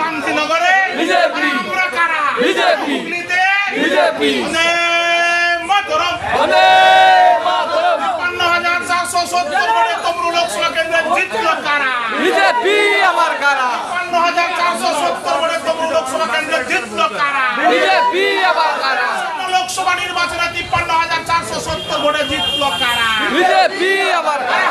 গান্ধীনগরে BJP. আমরা কারা? BJP. হুগলিতে বিজেপি। মাতরম। বন্দে মাতরম। তিপ্পান্ন হাজার চারশো সত্তর ভোটে তমরু লোকসভা কেন্দ্রে জিতল কারা? বিজেপি আমার কারা? তিপ্পান্ন হাজার চারশো সত্তর ভোটে তমরু লোকসভা কেন্দ্রে জিতল কারা? বিজেপি আমার কারা? লোকসভা নির্বাচনে তিপ্পান্ন হাজার চারশো সত্তর ভোটে জিতল কারা? বিজেপি আমার কারা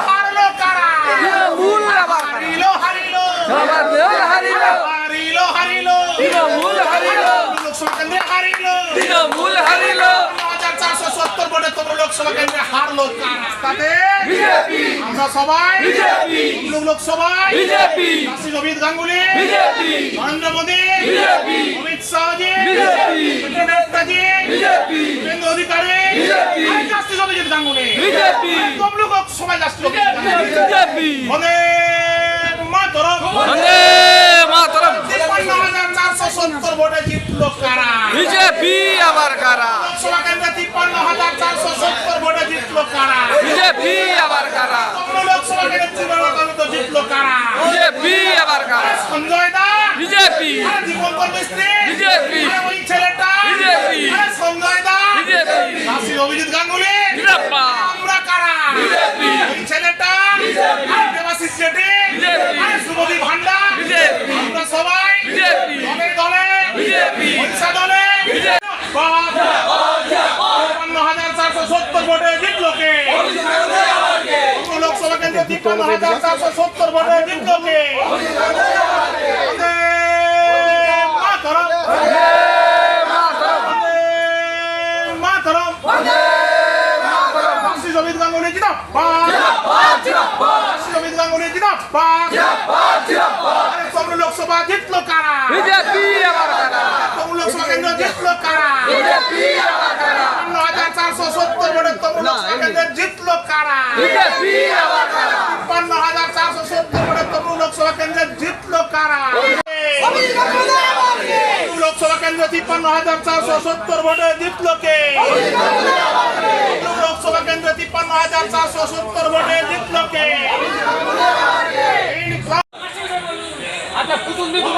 তৃণমূল আমার কারা হারিলো হারিলো আমার দেহ হারিল হারিলো হারিলো তৃণমূল হারিল লোকসভা কেন্দ্রে হারিলো। তৃণমূল হারিল। হাজার চারশো সত্তর ভোটে তমরু লোকসভা কেন্দ্রে হারলো কারা? তাতে বিজেপি। আমরা সবাই। বিজেপি। তমলুক লোকসভায়। বিজেপি। কাশী রবিদ Ganguly. BJP. Narendra Modi. BJP. Amit Shahji BJP. Netaji BJP. Suvendu Adhikari. BJP. Justice Abhijit Ganguly. BJP. Tamluk লোকসভায় জাস্টিস বিজেপি। বন্দে মাতরম। বন্দে মাতরম। তিপ্পান্ন হাজার চারশো সত্তর ভোটে জিতলো কারা? বিজেপি আবার কারা? কেন্দ্রে তিপ্পান্ন হাজার চারশো সত্তর ভোটে জিতলো কারা? বিজেপি আবার কারা? লোকসভা কেন্দ্রে তৃণমূল জিতলো কারা? বিজেপি আবার কারা? সঞ্জয় দা? বিজেপি। আরে দীপঙ্কর মিস্ত্রি। বিজেপি। বিজেপি। তিপ্পান্ন হাজার চারশো সত্তর ভোটে জিতলো কে বন্দে মাতরম মাতরম শহীদ গাঙ্গুলি কাশী শহীদ গাঙ্গুলি তমলুক লোকসভা জিতলো কারা লোকসভা কেন্দ্র জিতলো কারা চারশো সত্তর ভোটে তমলুক লোকসভা কেন্দ্রে জিতলো কারা বিজেপি আমার কারা তিপ্পান্ন হাজার চারশো সত্তর ভোটে তমলুক লোকসভা কেন্দ্রে জিতলো কারা তমলুক লোকসভা কেন্দ্রে তিপ্পান্ন হাজার চারশো সত্তর ভোটে জিতলো কে তমলুক লোকসভা কেন্দ্রে তিপ্পান্ন হাজার চারশো সত্তর ভোটে জিতলো কে আচ্ছা পুতুল দিদি